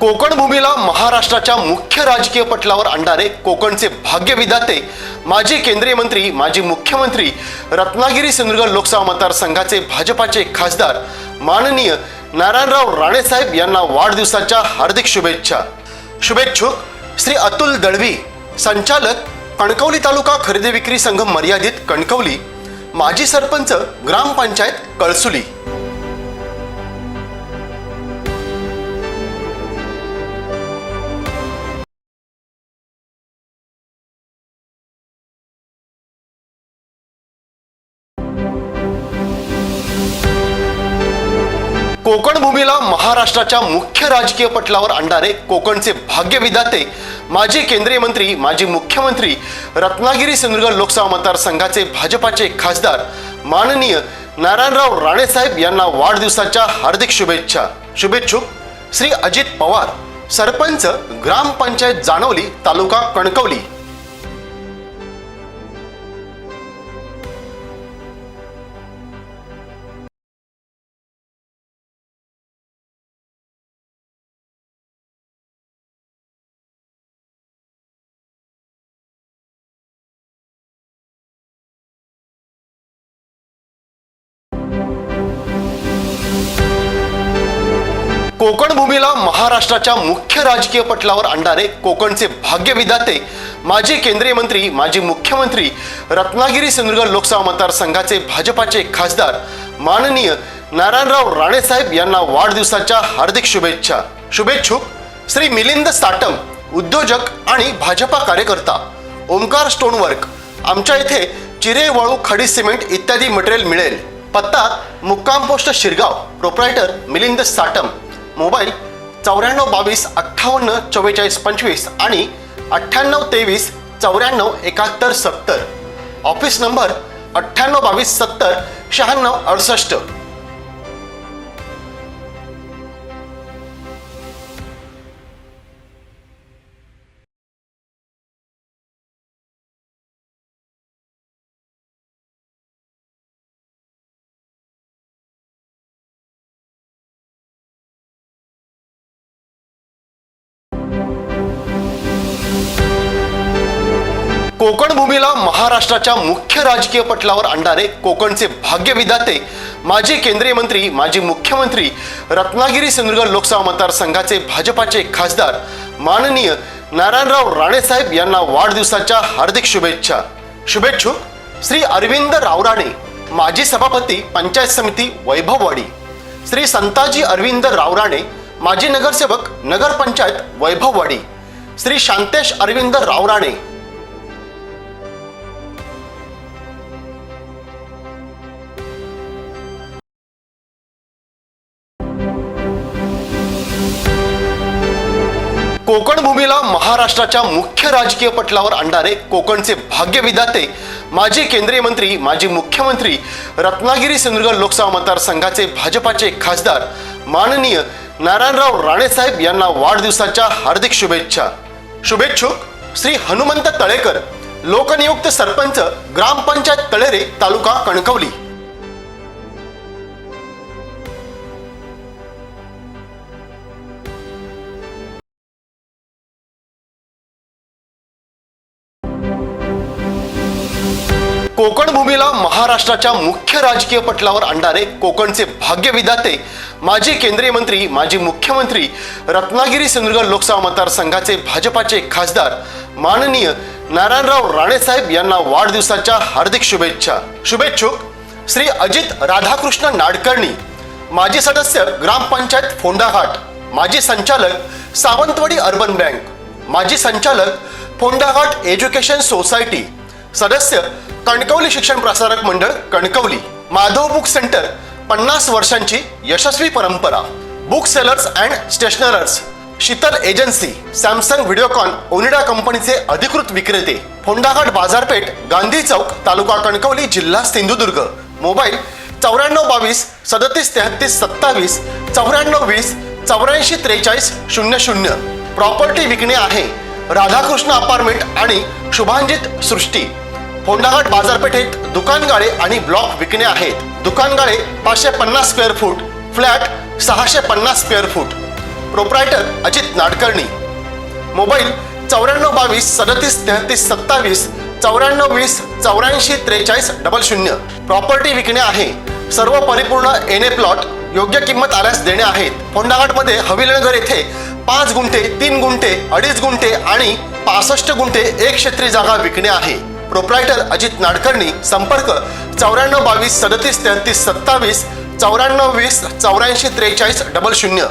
कोकण भूमीला महाराष्ट्राच्या मुख्य राजकीय पटलावर आणणारे कोकणचे भाग्यविधाते माजी केंद्रीय मंत्री माजी मुख्यमंत्री रत्नागिरी सिंधुदुर्ग लोकसभा मतदारसंघाचे भाजपाचे खासदार माननीय नारायणराव राणेसाहेब यांना वाढदिवसाच्या हार्दिक शुभेच्छा. शुभेच्छुक श्री अतुल दळवी संचालक कणकवली तालुका खरेदी विक्री संघ मर्यादित कणकवली माजी सरपंच ग्रामपंचायत कळसुली. कोकण भूमीला महाराष्ट्राच्या मुख्य राजकीय पटलावर आणणारे कोकणचे भाग्यविधाते माजी केंद्रीय मंत्री माजी मुख्यमंत्री रत्नागिरी सिंधुदुर्ग लोकसभा मतदारसंघाचे भाजपाचे खासदार माननीय नारायणराव राणेसाहेब यांना वाढदिवसाच्या हार्दिक शुभेच्छा. शुभेच्छुक श्री अजित पवार सरपंच ग्रामपंचायत जानवली तालुका कणकवली. कोकण भूमीला महाराष्ट्राच्या मुख्य राजकीय पटलावर आणणारे कोकणचे भाग्यविधाते माजी केंद्रीय मंत्री माजी मुख्यमंत्री रत्नागिरी सिंधुदुर्ग लोकसभा मतदारसंघाचे भाजपाचे खासदार माननीय नारायणराव राणेसाहेब यांना वाढदिवसाच्या हार्दिक शुभेच्छा. शुभेच्छुक श्री मिलिंद साटम उद्योजक आणि भाजपा कार्यकर्ता ओमकार स्टोनवर्क आमच्या इथे चिरे वाळू खडी सिमेंट इत्यादी मटेरियल मिळेल. पत्ता मुक्काम post Shirgaon proprietor Milind Satam. Mobile चौऱ्याण्णव बावीस अठ्ठावन्न चव्वेचाळीस पंचवीस आणि अठ्ठ्याण्णव तेवीस चौऱ्याण्णव एकाहत्तर सत्तर. ऑफिस नंबर अठ्ठ्याण्णव बावीस सत्तर शहाण्णव अडुसष्ट. कोकण भूमीला महाराष्ट्राच्या मुख्य राजकीय पटलावर आणणारे कोकणचे भाग्यविधाते माजी केंद्रीय मंत्री माजी मुख्यमंत्री रत्नागिरी सिंधुदुर्ग लोकसभा मतदारसंघाचे भाजपाचे खासदार माननीय नारायणराव राणेसाहेब यांना वाढदिवसाच्या हार्दिक शुभेच्छा. शुभेच्छुक श्री अरविंद रावराणे माजी सभापती पंचायत समिती वैभववाडी श्री संताजी अरविंद रावराणे माजी नगरसेवक नगरपंचायत वैभववाडी श्री शांतेश अरविंद रावराणे कोकण भूमीला महाराष्ट्राच्या मुख्य राजकीय पटलावर आणणारे कोकणचे भाग्यविधाते माजी केंद्रीय मंत्री माजी मुख्यमंत्री रत्नागिरी सिंधुदुर्ग लोकसभा मतदारसंघाचे भाजपाचे खासदार माननीय नारायणराव राणेसाहेब यांना वाढदिवसाच्या हार्दिक शुभेच्छा. शुभेच्छुक श्री हनुमंत तळेकर लोकनियुक्त सरपंच ग्रामपंचायत तळेरे तालुका कणकवली. कोकण भूमीला महाराष्ट्राच्या मुख्य राजकीय पटलावर आणणारे कोकणचे भाग्यविधाते माजी केंद्रीय मंत्री माजी मुख्यमंत्री रत्नागिरी सिंधुदुर्ग लोकसभा मतदारसंघाचे भाजपाचे खासदार माननीय नारायणराव राणेसाहेब यांना वाढदिवसाच्या हार्दिक शुभेच्छा. शुभेच्छुक श्री अजित राधाकृष्ण नाडकर्णी माजी सदस्य ग्रामपंचायत फोंडाघाट माजी संचालक सावंतवाडी अर्बन बँक माजी संचालक फोंडाघाट एज्युकेशन सोसायटी सदस्य कणकवली शिक्षण प्रसारक मंडळ कणकवली माधव बुक सेंटर पन्नास वर्षांची यशस्वी परंपरा book sellers and stationers Sheetal agency Samsung Videocon Onida कंपनीचे अधिकृत विक्रेते फोंडाघाट बाजारपेठ गांधी चौक तालुका कणकवली जिल्हा सिंधुदुर्ग मोबाईल चौऱ्याण्णव बावीस सदतीस तेहतीस सत्तावीस चौऱ्याण्णव वीस चौऱ्याऐंशी त्रेचाळीस शून्य शून्य. प्रॉपर्टी विकणे आहे. राधाकृष्ण अपार्टमेंट आणि शुभांजित सृष्टी. होंडाघाट बाजारपेठेत दुकानगाळे आणि ब्लॉक विकणे आहेत. दुकानगाळे पाचशे पन्नास स्क्वेअर फूट फ्लॅट सहाशे पन्नास square foot. Proprietor Ajit Nadkarni. Mobile चौऱ्याण्णव बावीस सदतीस तेहतीस सत्तावीस चौऱ्याण्णव वीस चौऱ्याऐंशी त्रेचाळीस डबल शून्य. प्रॉपर्टी विकणे आहे. सर्व परिपूर्ण एन ए प्लॉट योग्य किंमत आल्यास देणे आहेत. होंडाघाटमध्ये हविलनगर येथे पाच गुंठे तीन गुंठे अडीच गुंठे आणि पासष्ट गुंठे एक क्षेत्री जागा विकणे आहे. प्रोप्रायटर अजित नाडकर्णी संपर्क चौऱ्याण्णव बावीस सदतीस तेहतीस सत्तावीस चौऱ्याण्णव वीस चौऱ्याऐंशी त्रेचाळीस डबल शून्य.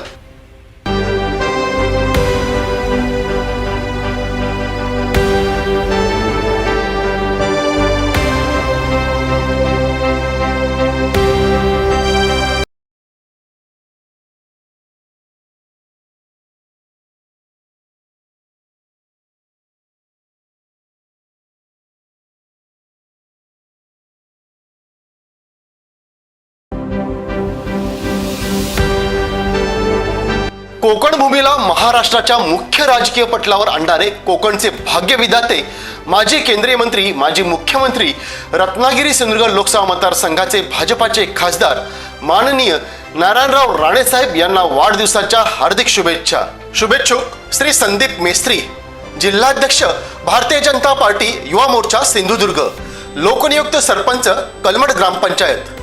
कोकण भूमीला महाराष्ट्राच्या मुख्य राजकीय पटलावर आणणारे कोकणचे भाग्यविधाते माजी केंद्रीय मंत्री माजी मुख्यमंत्री रत्नागिरी सिंधुदुर्ग लोकसभा मतदारसंघाचे भाजपाचे खासदार माननीय नारायणराव राणेसाहेब यांना वाढदिवसाच्या हार्दिक शुभेच्छा. शुभेच्छुक श्री संदीप मेस्त्री जिल्हाध्यक्ष भारतीय जनता पार्टी युवा मोर्चा सिंधुदुर्ग लोकनियुक्त सरपंच कलमड ग्रामपंचायत